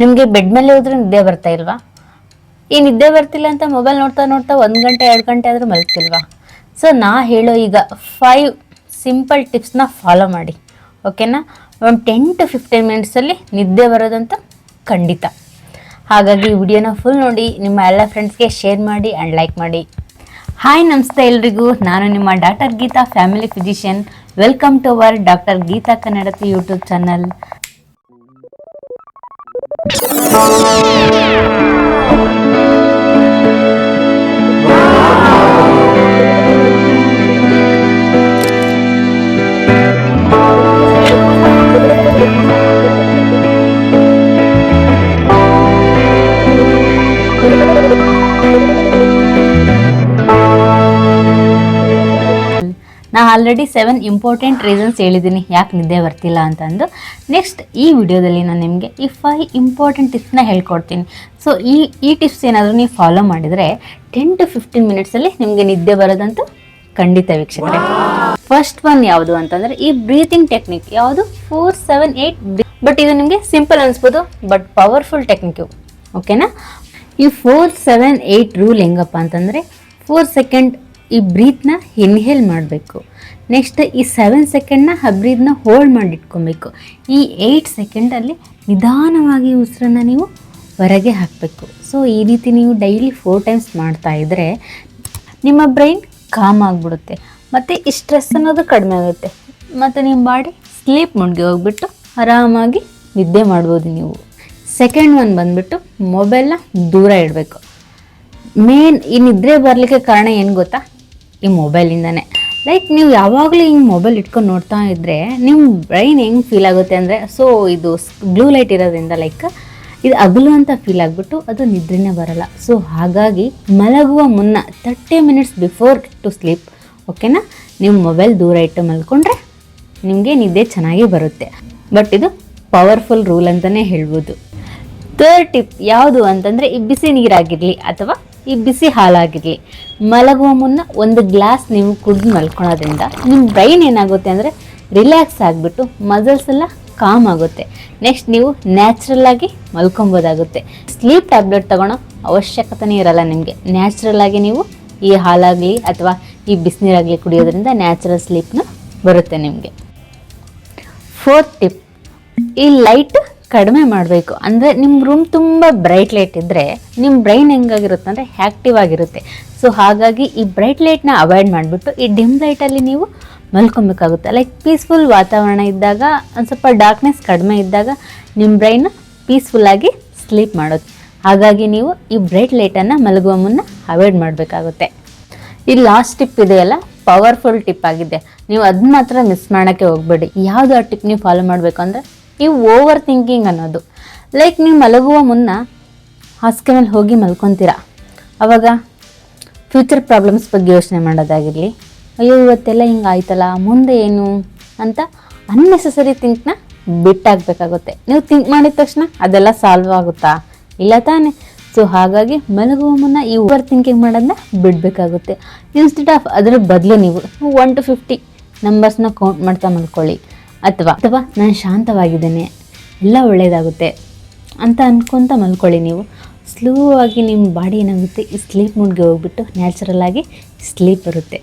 ನಿಮಗೆ ಬೆಡ್ ಮೇಲೆ ಹೋದ್ರೆ ನಿದ್ದೆ ಬರ್ತಾ ಇಲ್ವಾ? ಈ ನಿದ್ದೆ ಬರ್ತಿಲ್ಲ ಅಂತ ಮೊಬೈಲ್ ನೋಡ್ತಾ ನೋಡ್ತಾ ಒಂದು ಗಂಟೆ, ಎರಡು ಗಂಟೆ ಆದರೂ ಮಲಗ್ತಿಲ್ವಾ? ಸೊ ನಾ ಹೇಳೋ ಈಗ ಫೈವ್ ಸಿಂಪಲ್ ಟಿಪ್ಸ್ನ ಫಾಲೋ ಮಾಡಿ. ಓಕೆನಾ ಒಂದು ಟೆನ್ ಟು ಫಿಫ್ಟೀನ್ ಮಿನಿಟ್ಸಲ್ಲಿ ನಿದ್ದೆ ಬರೋದಂತ ಖಂಡಿತ. ಹಾಗಾಗಿ ವಿಡಿಯೋನ ಫುಲ್ ನೋಡಿ ನಿಮ್ಮ ಎಲ್ಲ ಫ್ರೆಂಡ್ಸ್ಗೆ ಶೇರ್ ಮಾಡಿ ಆ್ಯಂಡ್ ಲೈಕ್ ಮಾಡಿ. ಹಾಯ್ ನಮಸ್ತೆ ಎಲ್ರಿಗೂ. ನಾನು ನಿಮ್ಮ doctor Geeta family physician welcome to our doctor Geeta Kannadathi YouTube channel Thank you. ನಾ ಆಲ್ರೆಡಿ ಸೆವೆನ್ ಇಂಪಾರ್ಟೆಂಟ್ ರೀಸನ್ಸ್ ಹೇಳಿದ್ದೀನಿ. ಯಾಕೆ ನಿದ್ದೆ ಬರ್ತಿಲ್ಲ ಅಂತಂದು. ನೆಕ್ಸ್ಟ್ ಈ ವಿಡಿಯೋದಲ್ಲಿ ನಾನು ನಿಮಗೆ ಈ ಫೈವ್ ಇಂಪಾರ್ಟೆಂಟ್ ಟಿಪ್ಸ್ನ ಹೇಳ್ಕೊಡ್ತೀನಿ. ಸೊ ಈ ಈ ಟಿಪ್ಸ್ ಏನಾದರೂ ನೀವು ಫಾಲೋ ಮಾಡಿದರೆ ಟೆನ್ ಟು ಫಿಫ್ಟೀನ್ ಮಿನಿಟ್ಸಲ್ಲಿ ನಿಮಗೆ ನಿದ್ದೆ ಬರೋದಂತೂ ಖಂಡಿತ ವೀಕ್ಷಕರೇ. ಫಸ್ಟ್ ಒನ್ ಯಾವುದು ಅಂತಂದರೆ ಈ ಬ್ರೀತಿಂಗ್ ಟೆಕ್ನಿಕ್ ಯಾವುದು? ಫೋರ್ ಸೆವೆನ್ ಏಯ್ಟ್ ಬಟ್ ಇದು ನಿಮಗೆ ಸಿಂಪಲ್ ಅನಿಸ್ಬೋದು ಬಟ್ ಪವರ್ಫುಲ್ ಟೆಕ್ನಿಕ್ ಓಕೆನಾ ಈ ಫೋರ್ ಸೆವೆನ್ ಏಯ್ಟ್ ರೂಲ್ ಹೆಂಗಪ್ಪ ಅಂತಂದರೆ ಫೋರ್ ಸೆಕೆಂಡ್ ಈ ಬ್ರೀತ್ನ ಇನ್ಹೇಲ್ ಮಾಡಬೇಕು. ನೆಕ್ಸ್ಟ್ ಈ ಸೆವೆನ್ ಸೆಕೆಂಡ್ನ ಆ ಬ್ರೀತ್ನ ಹೋಲ್ಡ್ ಮಾಡಿಟ್ಕೊಬೇಕು. ಈ ಏಯ್ಟ್ ಸೆಕೆಂಡಲ್ಲಿ ನಿಧಾನವಾಗಿ ಉಸಿರನ್ನ ನೀವು ಹೊರಗೆ ಹಾಕಬೇಕು. ಸೊ ಈ ರೀತಿ ನೀವು ಡೈಲಿ ಫೋರ್ ಟೈಮ್ಸ್ ಮಾಡ್ತಾ ಇದ್ದರೆ ನಿಮ್ಮ ಬ್ರೈನ್ ಕಾಮ್ ಆಗಿಬಿಡುತ್ತೆ. ಮತ್ತು ಈ ಸ್ಟ್ರೆಸ್ ಅನ್ನೋದು ಕಡಿಮೆ ಆಗುತ್ತೆ. ಮತ್ತು ನಿಮ್ಮ ಬಾಡಿ ಸ್ಲೀಪ್ ಮುಡ್ಗೆ ಹೋಗ್ಬಿಟ್ಟು ಆರಾಮಾಗಿ ನಿದ್ದೆ ಮಾಡ್ಬೋದು ನೀವು. ಸೆಕೆಂಡ್ ಒನ್ ಬಂದುಬಿಟ್ಟು ಮೊಬೈಲ್ನ ದೂರ ಇಡಬೇಕು. ಮೇನ್ ಈ ನಿದ್ರೆ ಬರಲಿಕ್ಕೆ ಕಾರಣ ಏನು ಗೊತ್ತಾ? ಈ ಮೊಬೈಲಿಂದನೇ. ಲೈಕ್ ನೀವು ಯಾವಾಗಲೂ ಹಿಂಗೆ ಮೊಬೈಲ್ ಇಟ್ಕೊಂಡು ನೋಡ್ತಾ ಇದ್ದರೆ ನಿಮ್ಮ ಬ್ರೈನ್ ಹೆಂಗೆ ಫೀಲ್ ಆಗುತ್ತೆ ಅಂದರೆ ಸೊ ಇದು ಬ್ಲೂ ಲೈಟ್ ಇರೋದ್ರಿಂದ ಲೈಕ್ ಇದು ಅಗಲು ಅಂತ ಫೀಲ್ ಆಗಿಬಿಟ್ಟು ಅದು ನಿದ್ರೆನೇ ಬರಲ್ಲ. ಸೊ ಹಾಗಾಗಿ ಮಲಗುವ ಮುನ್ನ thirty minutes before to sleep ಓಕೆನಾ ನೀವು ಮೊಬೈಲ್ ದೂರ ಇಟ್ಟು ಮಲ್ಕೊಂಡ್ರೆ ನಿಮಗೆ ನಿದ್ದೆ ಚೆನ್ನಾಗಿ ಬರುತ್ತೆ. ಬಟ್ ಇದು ಪವರ್ಫುಲ್ ರೂಲ್ ಅಂತಲೇ ಹೇಳ್ಬೋದು. ಥರ್ಡ್ ಟಿಪ್ ಯಾವುದು ಅಂತಂದರೆ, ಈ ಬಿಸಿ ನೀರಾಗಿರಲಿ ಅಥವಾ ಈ ಬಿಸಿ ಹಾಲಾಗಿರಲಿ ಮಲಗುವ ಮುನ್ನ ಒಂದು ಗ್ಲಾಸ್ ನೀವು ಕುಡಿದು ಮಲ್ಕೊಳೋದ್ರಿಂದ ನಿಮ್ಮ ಬ್ರೈನ್ ಏನಾಗುತ್ತೆ ಅಂದರೆ ರಿಲ್ಯಾಕ್ಸ್ ಆಗಿಬಿಟ್ಟು ಮಸಲ್ಸ್ ಎಲ್ಲ ಕಾಮ್ ಆಗುತ್ತೆ. ನೆಕ್ಸ್ಟ್ ನೀವು ನ್ಯಾಚುರಲ್ ಆಗಿ ಮಲ್ಕೊಬೋದಾಗುತ್ತೆ. ಸ್ಲೀಪ್ ಟ್ಯಾಬ್ಲೆಟ್ ತಗೊಳ್ಳೋ ಅವಶ್ಯಕತೆನೇ ಇರಲ್ಲ ನಿಮಗೆ. ನ್ಯಾಚುರಲ್ ಆಗಿ ನೀವು ಈ ಹಾಲಾಗಲಿ ಅಥವಾ ಈ ಬಿಸಿನೀರಾಗಲಿ ಕುಡಿಯೋದ್ರಿಂದ ನ್ಯಾಚುರಲ್ ಸ್ಲೀಪ್ನ ಬರುತ್ತೆ ನಿಮಗೆ. ಫೋರ್ತ್ ಟಿಪ್ ಈ ಲೈಟ್ ಕಡಿಮೆ ಮಾಡಬೇಕು. ಅಂದರೆ ನಿಮ್ಮ ರೂಮ್ ತುಂಬ ಬ್ರೈಟ್ ಲೈಟ್ ಇದ್ದರೆ ನಿಮ್ಮ ಬ್ರೈನ್ ಹೆಂಗಾಗಿರುತ್ತೆ ಅಂದರೆ ಆ್ಯಕ್ಟಿವ್ ಆಗಿರುತ್ತೆ. ಸೊ ಹಾಗಾಗಿ ಈ ಬ್ರೈಟ್ ಲೈಟ್ನ ಅವಾಯ್ಡ್ ಮಾಡಿಬಿಟ್ಟು ಈ ಡಿಮ್ ಲೈಟಲ್ಲಿ ನೀವು ಮಲ್ಕೊಬೇಕಾಗುತ್ತೆ. ಲೈಕ್ ಪೀಸ್ಫುಲ್ ವಾತಾವರಣ ಇದ್ದಾಗ, ಒಂದು ಸ್ವಲ್ಪ ಡಾರ್ಕ್ನೆಸ್ ಕಡಿಮೆ ಇದ್ದಾಗ ನಿಮ್ಮ ಬ್ರೈನ್ ಪೀಸ್ಫುಲ್ಲಾಗಿ ಸ್ಲೀಪ್ ಮಾಡೋದು. ಹಾಗಾಗಿ ನೀವು ಈ ಬ್ರೈಟ್ ಲೈಟನ್ನು ಮಲಗುವ ಮುನ್ನ ಅವಾಯ್ಡ್ ಮಾಡಬೇಕಾಗುತ್ತೆ. ಈ ಲಾಸ್ಟ್ ಟಿಪ್ ಇದೆಯಲ್ಲ ಪವರ್ಫುಲ್ ಟಿಪ್ ಆಗಿದೆ. ನೀವು ಅದನ್ನ ಮಾತ್ರ ಮಿಸ್ ಮಾಡೋಕ್ಕೆ ಹೋಗಬೇಡಿ. ಯಾವುದು ಆ ಟಿಪ್ ನೀವು ಫಾಲೋ ಮಾಡಬೇಕು ಅಂದರೆ ನೀವು ಓವರ್ ಥಿಂಕಿಂಗ್ ಅನ್ನೋದು. ಲೈಕ್ ನೀವು ಮಲಗುವ ಮುನ್ನ ಹಾಸಿಗೆ ಮೇಲೆ ಹೋಗಿ ಮಲ್ಕೊತೀರ? ಅವಾಗ ಫ್ಯೂಚರ್ ಪ್ರಾಬ್ಲಮ್ಸ್ ಬಗ್ಗೆ ಯೋಚನೆ ಮಾಡೋದಾಗಿರಲಿ, ಅಯ್ಯೋ ಇವತ್ತೆಲ್ಲ ಹಿಂಗೆ ಆಯ್ತಲ್ಲ, ಮುಂದೆ ಏನು ಅಂತ ಅನ್ನೆಸೆಸರಿ ಥಿಂಕ್ನ ಬಿಟ್ಟಾಗಬೇಕಾಗುತ್ತೆ ನೀವು ಥಿಂಕ್ ಮಾಡಿದ ತಕ್ಷಣ ಅದೆಲ್ಲ ಸಾಲ್ವ್ ಆಗುತ್ತಾ? ಇಲ್ಲ ತಾನೇ. ಸೊ ಹಾಗಾಗಿ ಮಲಗುವ ಮುನ್ನ ಈ ಓವರ್ ಥಿಂಕಿಂಗ್ ಮಾಡೋದನ್ನ ಬಿಡಬೇಕಾಗುತ್ತೆ. ಇನ್ಸ್ಟೆಡ್ ಆಫ್ ಅದರ ಬದಲು ನೀವು ಒನ್ ಟು ಫಿಫ್ಟಿ ನಂಬರ್ಸ್ನ ಕೌಂಟ್ ಮಾಡ್ತಾ ಮಲ್ಕೊಳ್ಳಿ. ಅಥವಾ ಅಥವಾ ನಾನು ಶಾಂತವಾಗಿದ್ದೇನೆ, ಎಲ್ಲ ಒಳ್ಳೆಯದಾಗುತ್ತೆ ಅಂತ ಅಂದ್ಕೊತ ಮಲ್ಕೊಳ್ಳಿ ನೀವು. ಸ್ಲೋ ಆಗಿ ನಿಮ್ಮ ಬಾಡಿ ಏನಾಗುತ್ತೆ, ಈ ಸ್ಲೀಪ್ ಮೂಡ್ಗೆ ಹೋಗ್ಬಿಟ್ಟು ನ್ಯಾಚುರಲ್ ಆಗಿ ಸ್ಲೀಪ್ ಬರುತ್ತೆ.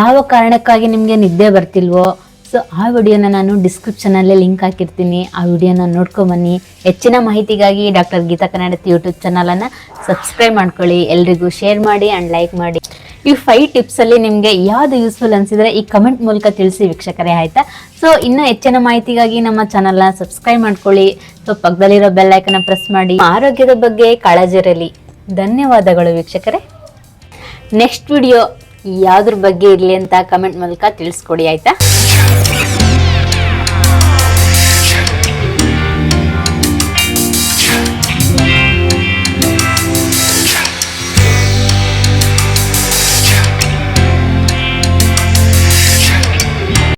ಯಾವ ಕಾರಣಕ್ಕಾಗಿ ನಿಮಗೆ ನಿದ್ದೆ ಬರ್ತಿಲ್ವೋ ಸೊ ಆ ವಿಡಿಯೋನ ನಾನು ಡಿಸ್ಕ್ರಿಪ್ಷನಲ್ಲೇ ಲಿಂಕ್ ಹಾಕಿರ್ತೀನಿ. ಆ ವಿಡಿಯೋನ ನೋಡ್ಕೊಂಬನ್ನಿ ಹೆಚ್ಚಿನ ಮಾಹಿತಿಗಾಗಿ ಡಾಕ್ಟರ್ ಗೀತಾ ಕನ್ನಡತಿ ಯೂಟ್ಯೂಬ್ ಚಾನಲನ್ನು ಸಬ್ಸ್ಕ್ರೈಬ್ ಮಾಡ್ಕೊಳ್ಳಿ. ಎಲ್ರಿಗೂ ಶೇರ್ ಮಾಡಿ ಆ್ಯಂಡ್ ಲೈಕ್ ಮಾಡಿ. ಈ ಫೈವ್ ಟಿಪ್ಸ್ ಅಲ್ಲಿ ನಿಮಗೆ ಯಾವ್ದು ಯೂಸ್ಫುಲ್ ಅನ್ಸಿದ್ರೆ ಈ ಕಮೆಂಟ್ ಮೂಲಕ ತಿಳಿಸಿ ವೀಕ್ಷಕರೇ, ಆಯ್ತಾ? ಸೊ ಇನ್ನೂ ಹೆಚ್ಚಿನ ಮಾಹಿತಿಗಾಗಿ ನಮ್ಮ ಚಾನಲ್ನ ಸಬ್ಸ್ಕ್ರೈಬ್ ಮಾಡ್ಕೊಳ್ಳಿ. ಸೊ ಪಕ್ಕದಲ್ಲಿರೋ ಬೆಲ್ ಐಕನ್ ಪ್ರೆಸ್ ಮಾಡಿ. ಆರೋಗ್ಯದ ಬಗ್ಗೆ ಕಾಳಜಿ ಇರಲಿ. ಧನ್ಯವಾದಗಳು ವೀಕ್ಷಕರೇ. ನೆಕ್ಸ್ಟ್ ವಿಡಿಯೋ ಯಾವ್ದ್ರ ಬಗ್ಗೆ ಇರಲಿ ಅಂತ ಕಮೆಂಟ್ ಮೂಲಕ ತಿಳಿಸ್ಕೊಡಿ, ಆಯಿತಾ?